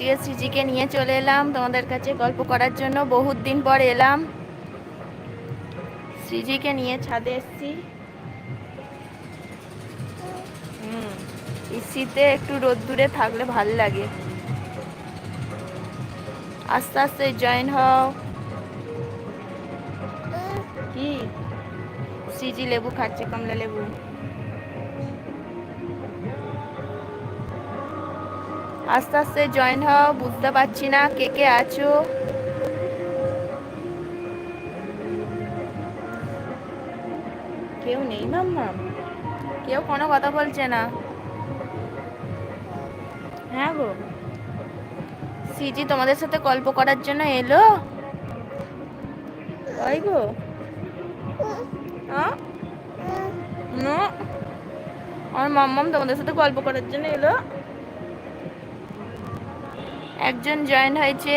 আজকে সিজিকে নিয়ে চলে এলাম তোমাদের কাছে গল্প করার জন্য। বহুত দিন পর এলাম। সিজিকে নিয়ে ছাদে এসছি। হুম এই শীতে একটু রোদ্দুরে থাকলে ভালো লাগে। আস্তে আস্তে জয়েন হও। কি? সিজি লেবু খাচ্ছে, কমলা লেবু। আস্তে আস্তে জয়েন হও, বুঝতে পারছি না কে কে আছো। কেউ নেই মাম্মা। কেউ কোনো কথা বলছে না। হ্যাঁ গো। সিজি তোমাদের সাথে গল্প করার জন্য এলো? তাই গো? আমার মাম্মাম তোমাদের সাথে গল্প করার জন্য এলো? একজন জয়েন হয়েছে।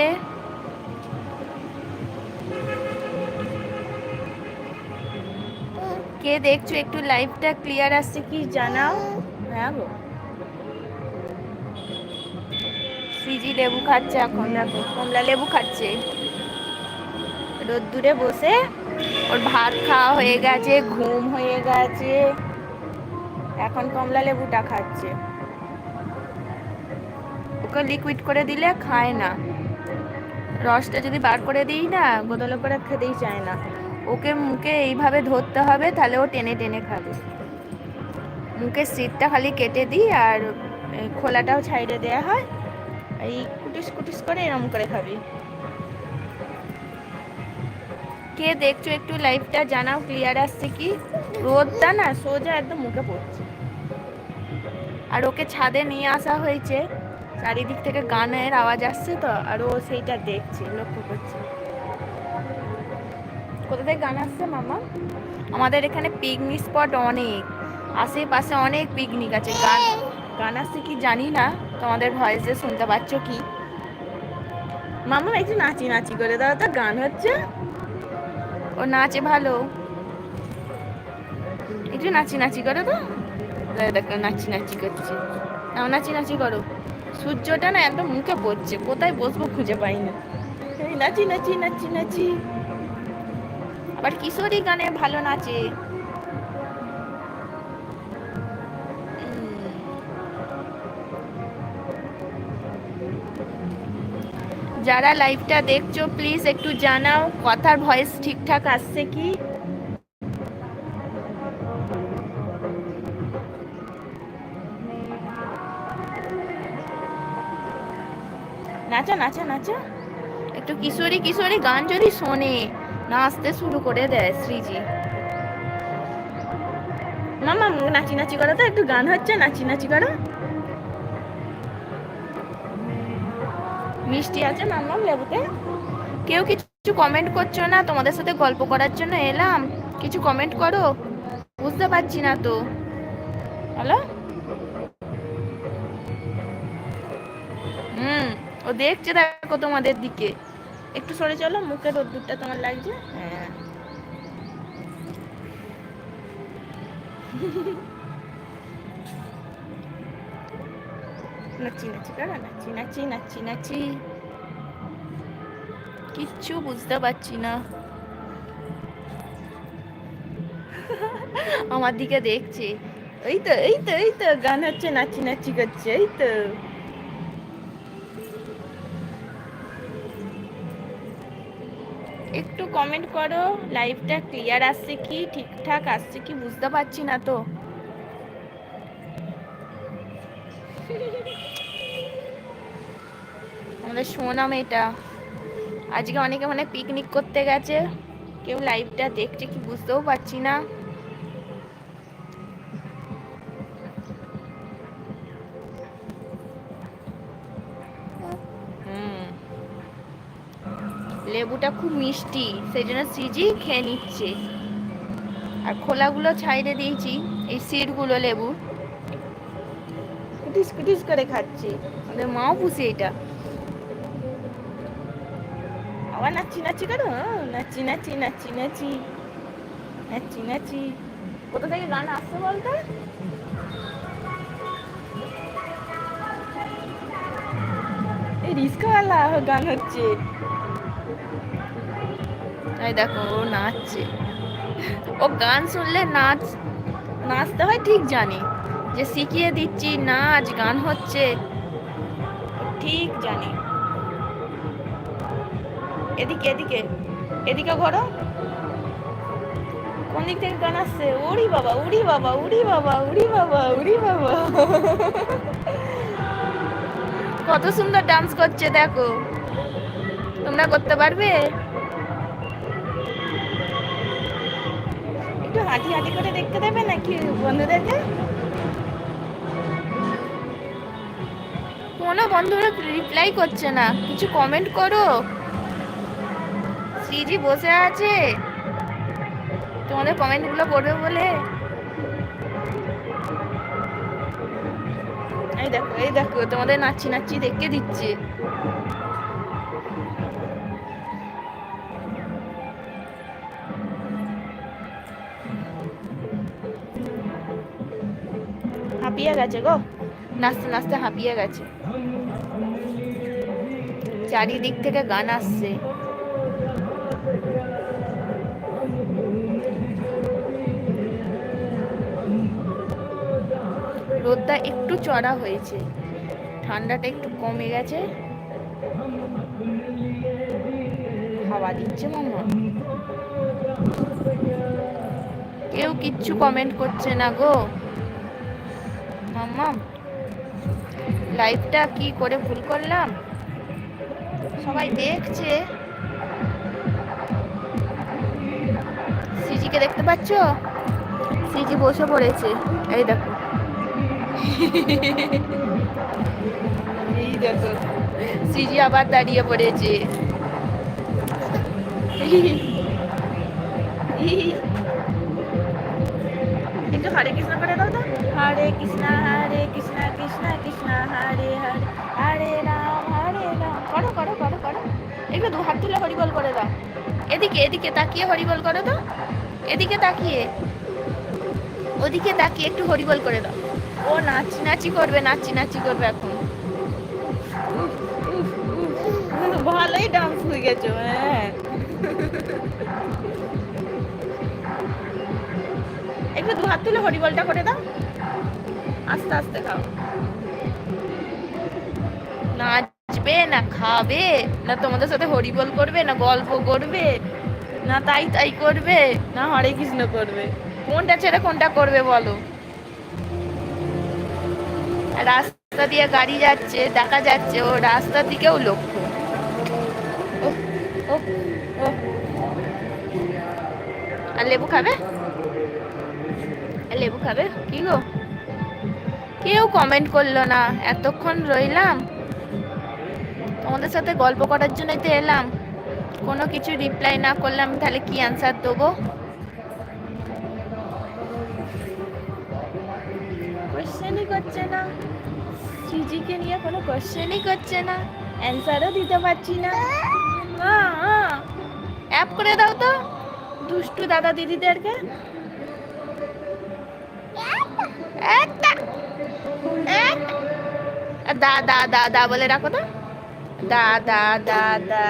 কে দেখছ একটু লাইভটা ক্লিয়ার আসছে কি জানাও? হ্যাঁ গো। সিজি লেবু খাচ্ছে এখন, দেখো, কমলা লেবু খাচ্ছে। রোদ্দুরে বসে ওর ভাত খাওয়া হয়ে গেছে, ঘুম হয়ে গেছে। এখন কমলা লেবুটা খাচ্ছে। ওকে লিকুইড করে দিলে খায় না। রসটা যদি বার করে দিই না গোদলে করে খেতেই চায় না। ওকে মুখে এইভাবে ধরতে হবে, তাহলে ও টেনে টেনে খাবে। মুখের সিটটা খালি কেটে দিই আর খোলাটাও ছাইড়ে দেওয়া হয়। এই কুটিস কুটিস করে এরম করে খাবি। কে দেখছ একটু লাইফটা জানাও ক্লিয়ার আসছে কি? রোদটা না সোজা একদম মুখে পড়ছে। আর ওকে ছাদে নিয়ে আসা হয়েছে। চারিদিক থেকে গানের আওয়াজ আসছে তো, আর ও সেইটা দেখছে, লক্ষ্য করছে। কোথা থেকে গান আসছে, মামা? আমাদের এখানে পিকনিক স্পট অনেক। আশেপাশে অনেক পিকনিক আছে। গান গান আসছে কি জানি না, তোমাদের ভয়েসে শুনতে পাচ্ছ কি? মামা, একটু নাচি নাচি করে দাও তো, গান হচ্ছে? ও নাচে ভালো। একটু নাচি নাচি করো তো। দেখো, নাচি নাচি করছে। নাচি নাচি করো। সূর্যটা না একদম মুখে পড়ছে, কোথায় বসবো খুঁজে পাই না নাচি নাচি নাচি নাচি। আবার কিশোরী গানে ভালো নাচে। যারা লাইভটা দেখছ প্লিজ একটু জানাও, কথার ভয়েস ঠিকঠাক আসছে কি? নাচো নাচো নাচো। একটু কিশোরী কিশোরী গান যদি শোনে, নাচতে শুরু করে দেয় শ্রীজি। মামা নাচি নাচি করো তো, একটু গান হচ্ছে, নাচি নাচি করো। মিষ্টি আছে মাম্মাম লেবুতে। কেউ কিছু কমেন্ট করছ না, তোমাদের সাথে গল্প করার জন্য এলাম। কিছু কমেন্ট করো? বুঝতে পারছি না তো। হ্যালো? হুম। ও দেখছে দেখো তোমাদের দিকে। একটু সরে চলো মুখে রোদ্দুরটা তোমার লাগছে? হ্যাঁ। নাচি নাচি করা? নাচি নাচি নাচি নাচি। কিচ্ছু বুঝতে পারছি না। আমার দিকে দেখছে। এই তো এই তো এই তো গান হচ্ছে নাচি নাচি করছে এই তো। কমেন্ট করো লাইভটা ক্লিয়ার আসছে কি, ঠিকঠাক আসছে কি, বুঝতে পারছি না তো। আমাদের সোনাম এটা আজকে অনেকে মানে পিকনিক করতে গেছে। কেউ লাইভটা দেখছে কি, বুঝতেও পারছি না। লেবুটা খুব মিষ্টি, সেই জন্য সিজি খেয়ে নিচ্ছে। আর খোলাগুলো ছাইড়ে দিয়েছি, এই সিডগুলো লেবু। কুটিস কুটিস করে খাচ্ছে, আমাদের মাও পুষে এটা। আবার নাচি নাচি করো নাচি নাচি নাচি নাচি নাচি নাচি কোথা থেকে গান আসছে বলতো? এই রিস্কাওয়ালা গান হচ্ছে। এই দেখো, ও নাচছে। ও গান শুনলে নাচ, নাচতে হয় ঠিক জানি, যে শিখিয়ে দিচ্ছি, নাচ, গান হচ্ছে, ঠিক জানি। এদিকে এদিকে এদিকে ঘোরো। কোন দিক থেকে গান আসছে? উড়ি বাবা উড়ি বাবা উড়ি বাবা উড়ি বাবা উড়ি বাবা। কত সুন্দর ডান্স করছে, দেখো। তোমরা করতে পারবে? হাঁটি হাঁটি করে দেখতে দেবে নাকি বন্ধুদেরকে? কোনো বন্ধুরা রিপ্লাই করছে না। কিছু কমেন্ট করো। শ্রীজি বসে আছে। তোমাদের কমেন্টগুলো পড়বে বলে। এই দেখো এই দেখো তোমাদের নাচি নাচি দেখে দিচ্ছে। হাঁপিয়ে গেছে গো। নাচতে নাচতে হাঁপিয়ে গেছে। চারিদিক থেকে গান আসছে। রোদটা একটু চড়া হয়েছে। ঠান্ডাটা একটু কমে গেছে। হাওয়া দিচ্ছে মামা কেউ কিচ্ছু কমেন্ট করছে না গো। মাম্মা লাইভটা কি করে ভুল করলাম? সবাই দেখছে। সিজিকে দেখতে পাচ্ছ? সিজি বসে পড়েছে। এই দেখো। এই দেখো। সিজি আবার দাঁড়িয়ে পড়েছে। একটু হরে কৃষ্ণ করে দাও হরে কৃষ্ণ হরে কৃষ্ণ কৃষ্ণ কৃষ্ণ হরে হরে হরে রাম হরে রাম করো করো করো করো। একটু দু হাত তুলে হরিবল করে দাও। এদিকে এদিকে তাকিয়ে হরিবল করো তো এদিকে তাকিয়ে, ওদিকে তাকিয়ে একটু হরিবল করে দাও। ও নাচি নাচি করবে, নাচি নাচি করবে এখন। ভালোই ডান্স হয়ে গেছো হ্যাঁ। একটু দু হাত তুলে হরিবলটা করে দাও। আস্তে আস্তে খাও। নাচবে না খাবে? না তোমাদের সাথে হরিবল করবে, না গল্প করবে, না তাই তাই করবে, না হরে কৃষ্ণ করবে? কোনটা ছেড়ে কোনটা করবে বলো? রাস্তা দিয়ে গাড়ি যাচ্ছে, দেখা যাচ্ছে ও রাস্তার দিকেও লক্ষ্য। আর লেবু খাবে? লেবু খাবে? কি গো? কেউ কমেন্ট করল না। এতক্ষণ রইলাম। তোমাদের সাথে গল্প করার জন্যই তো এলাম। কোনো কিছু রিপ্লাই না করলাম তাহলে কি অ্যান্সার দেবো? কোশ্চেনই করছে না। সিজিকে নিয়ে কোনো কোশ্চেনই করছে না। অ্যান্সারও দিতে পারছি না। অ্যাপ করে দাও তো। দুষ্টু দাদা দিদিদেরকে। একটা, একটা। দা দা দা দা বলে রাখো তো। দা দা দা দা।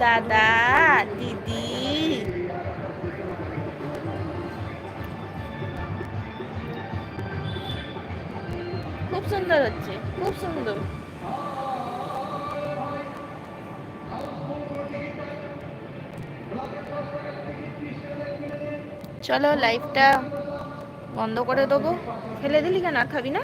দাদা দিদি। খুব সুন্দর হচ্ছে, খুব সুন্দর। চলো লাইভটা বন্ধ করে দেবো। ফেলে দিলি কেন? আর খাবি না?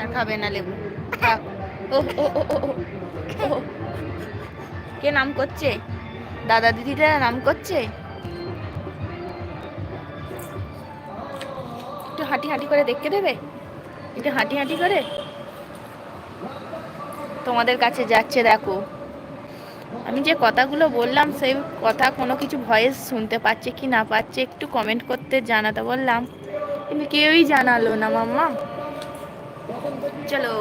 আর খাবে না লেবু। ও। কে নাম করছে? দাদা দিদিটা নাম করছে? একটু হাঁটি হাঁটি করে দেখতে দেবে? একটু হাঁটি হাঁটি করে? তোমাদের কাছে যাচ্ছে, দেখো। আমি যে কথাগুলো বললাম সেই কথা কোনো কিছু ভয়েস শুনতে পাচ্ছে কি না পাচ্ছে একটু কমেন্ট করতে জানাতে বললাম। কিন্তু কেউই জানালো না, মাম্মা। চলো,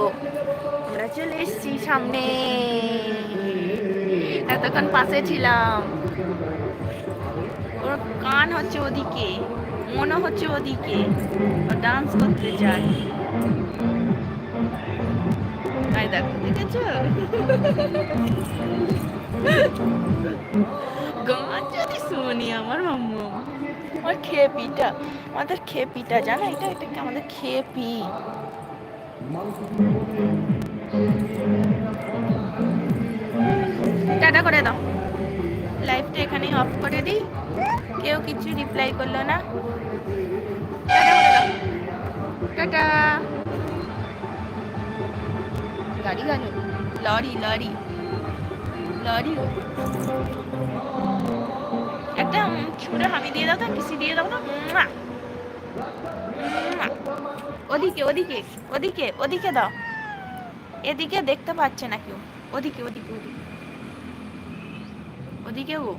আমরা চলে এসেছি সামনে। এতক্ষণ পাশে ছিলাম। ওর কান হচ্ছে ওদিকে মনে হচ্ছে ওদিকে। ডান্স করতে চায় আই দেখো, দেখেছ? গান যদি শুনি আমার মাম্মা। আমার খেপিটা আমাদের খেপিটা জানো এটা? এটা কি আমাদের খেপি। টাটা করে দাও। লাইভটা এখানেই অফ করে দিই। কেউ কিছু রিপ্লাই করল না। Tata tata. গাড়ি লরি লরি। একটা ছুঁড়ে হামি দিয়ে দাও তো কিসি দিয়ে দাও না। ওদিকে ওদিকে ওদিকে ওদিকে দাও। এদিকে দেখতে পাচ্ছে না কেউ। ওদিকে ওদিকে ওদিকে। ওদিকে ও।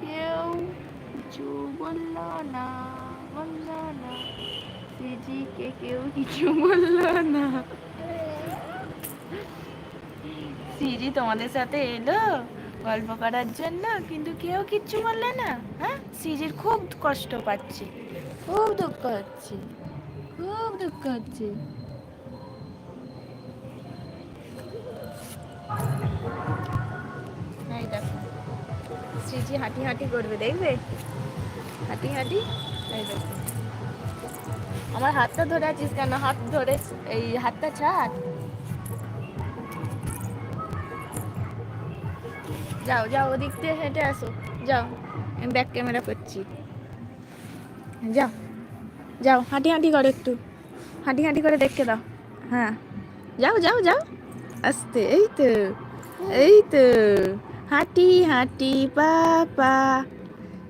কেউ কিছু বলল না বলল না। সিজিকে কেউ কিছু বলল না। সিজি তোমাদের সাথে এলো গল্প করার জন্য কিন্তু কেউ কিচ্ছু বললে না হ্যাঁ? সিজির খুব কষ্ট পাচ্ছে। খুব দুঃখ হচ্ছে খুব দুঃখ হচ্ছে সিজি হাঁটি হাঁটি করবে দেখবে? হাঁটি হাঁটি এই দেখো। আমার হাতটা ধরে আছিস কেন? হাত ধরে, এই হাতটা ছাড়। যাও যাও, ওদিক দিয়ে হেঁটে আসো। যাও, আমি ব্যাক ক্যামেরা করছি। যাও যাও হাঁটি হাঁটি করো একটু। হাঁটি হাঁটি করে দেখতে দাও। হ্যাঁ। যাও যাও যাও। আস্তে, এই তো এই তো। হাঁটি হাঁটি, পাপা।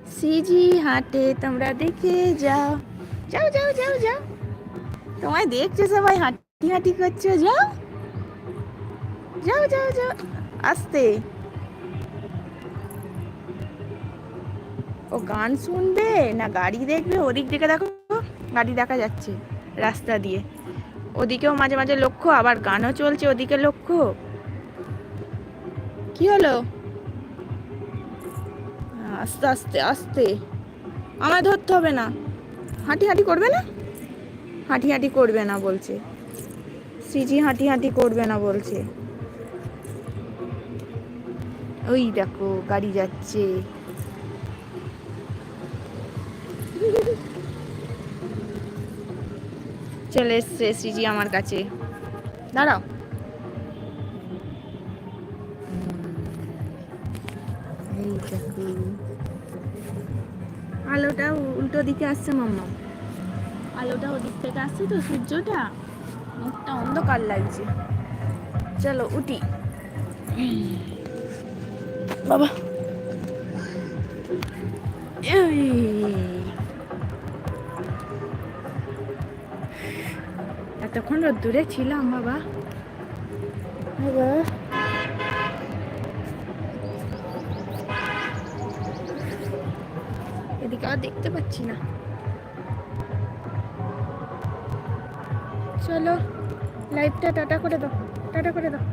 সিজি হাঁটে, তোমরা দেখে যাও। যাও যাও যাও যাও। তোমায় দেখছ সবাই, হাঁটি হাঁটি করছ, যাও। যাও যাও যাও, আস্তে। ও গান শুনবে না গাড়ি দেখবে? ওদিক দিকে দেখো, গাড়ি দেখা যাচ্ছে রাস্তা দিয়ে। ওদিকেও মাঝে মাঝে লক্ষ্য, আবার গানও চলছে ওদিকে লক্ষ্য। কি হলো? আস্তে আস্তে আস্তে। আমায় ধরতে হবে না। হাঁটি হাঁটি করবে না? হাঁটি হাঁটি করবে না বলছে। সিজি হাঁটি হাঁটি করবে না বলছে। ওই দেখো, গাড়ি যাচ্ছে। চলে এসছে সিজি আমার কাছে। দাঁড়াও। দেখো। আলোটা উল্টো দিকে আসছে মাম্মা। আলোটা ওদিক থেকে আসছে তো সূর্যটা? মুখটা অন্ধকার লাগছে। চলো উঠি। বাবা। এতক্ষণ দূরে ছিলাম বাবা। বাবা। আর দেখতে পাচ্ছি না। চলো লাইভটা টাটা করে দাও, টাটা করে দাও।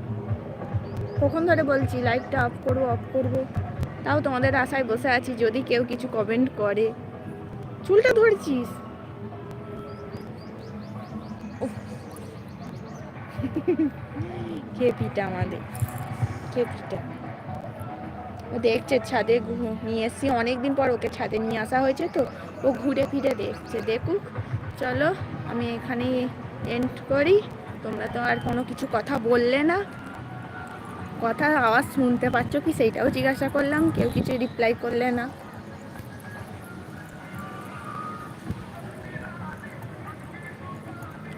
কখন ধরে বলছি লাইভটা অফ করব অফ করব। তাও তোমাদের আশায় বসে আছি, যদি কেউ কিছু কমেন্ট করে। চুলটা ধরছিস। খেপিটা আমাদের, খেপিটা। দেখছে ছাদে নিয়ে এসছি। অনেকদিন পর ওকে ছাদে নিয়ে আসা হয়েছে তো, ও ঘুরে ফিরে দেখছে। দেখুক, চলো আমি এখানেই এন্ড করি। তোমরা তো আর কোনো কিছু কথা বললে না। কথা, আওয়াজ শুনতে পাচ্ছ কি সেইটাও জিজ্ঞাসা করলাম, কেউ কিছু রিপ্লাই করলে না।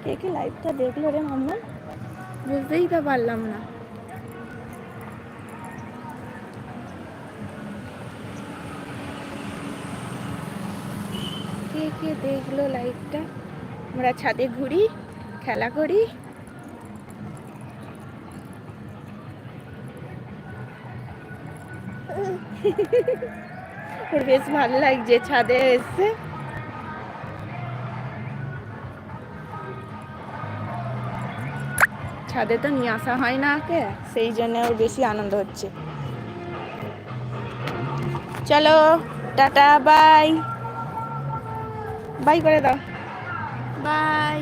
কে কে লাইভটা দেখল রে মাম্মা বুঝতেই তো পারলাম না। কে দেখল লাইভটা আমরা ছাদে ঘুরি, খেলা করি। ওর বেশ ভালো লাগছে ছাদে এসে। ছাদে তো নিয়ে আসা হয় না ওকে সেই জন্য ওর বেশি আনন্দ হচ্ছে। চলো, টাটা বাই বাই করে দাও। বাই।